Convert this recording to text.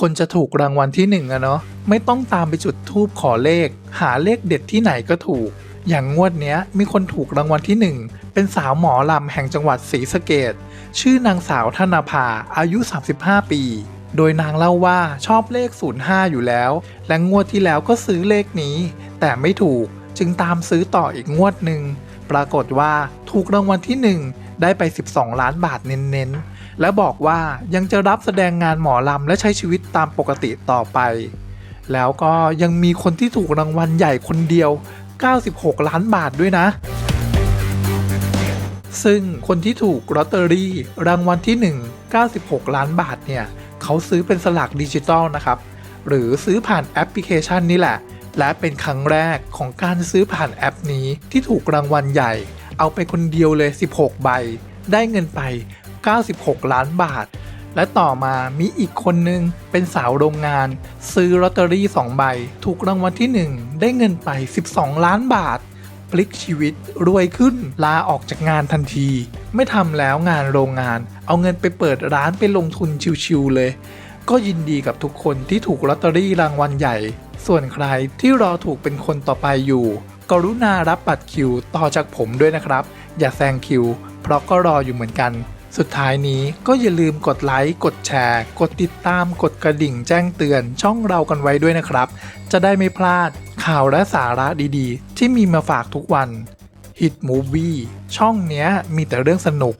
คนจะถูกรางวัลที่หนึ่งอะเนาะไม่ต้องตามไปจุดทูบขอเลข หาเลขเด็ดที่ไหนก็ถูก อย่างงวดเนี้ยมีคนถูกรางวัลที่หนึ่งเป็นสาวหมอลำแห่งจังหวัดศรีสะเกดชื่อนางสาวธนาภาอายุ 35 ปี โดยนางเล่าว่าชอบเลข 05 อยู่แล้ว และงวดที่แล้วก็ซื้อเลขนี้ แต่ไม่ถูกจึงตามซื้อต่ออีกงวดหนึ่งปรากฏว่าถูกรางวัลที่1 ได้ไป 12 ล้านบาทเน้นๆ และบอกว่ายังจะรับแสดงงานหมอลำและใช้ชีวิตตามปกติต่อไป แล้วก็ยังมีคนที่ถูกรางวัลใหญ่คนเดียว 96 ล้านบาทด้วยนะ ซึ่งคนที่ถูกลอตเตอรี่รางวัลที่ 1 96 ล้านบาทเนี่ยเขาซื้อเป็นสลากดิจิตอลนะครับ หรือซื้อผ่านแอปพลิเคชันนี่แหละ และเป็นครั้งแรกของการซื้อผ่านแอปนี้ที่ถูกรางวัลใหญ่ เอาไปคนเดียวเลย 16 ใบ ได้เงินไป 96 ล้านบาท และต่อมามีอีกคนนึงเป็นสาวโรงงาน ซื้อลอตเตอรี่ 2 ใบ ถูกรางวัลที่ 1 ได้เงินไป 12 ล้านบาทพลิกชีวิตรวยขึ้นลาออกจากงานทันที ไม่ทำแล้วงานโรงงาน เอาเงินไปเปิดร้านไปลงทุนชิวๆเลย ก็ยินดีกับทุกคนที่ถูกลอตเตอรี่รางวัลใหญ่ ส่วนใครที่รอถูกเป็นคนต่อไปอยู่ รุณารับบัตรคิวต่อจากผมด้วยนะครับ อย่าแซงคิว เพราะก็รออยู่เหมือนกัน สุดท้ายนี้ก็อย่าลืมกดไลค์กดแชร์ กดติดตามกดกระดิ่งแจ้งเตือนช่องเรากันไว้ด้วยนะครับ จะได้ไม่พลาดข่าวและสาระดีๆ ที่มีมาฝากทุกวัน Hit Movie ช่องเนี้ยมีแต่เรื่องสนุก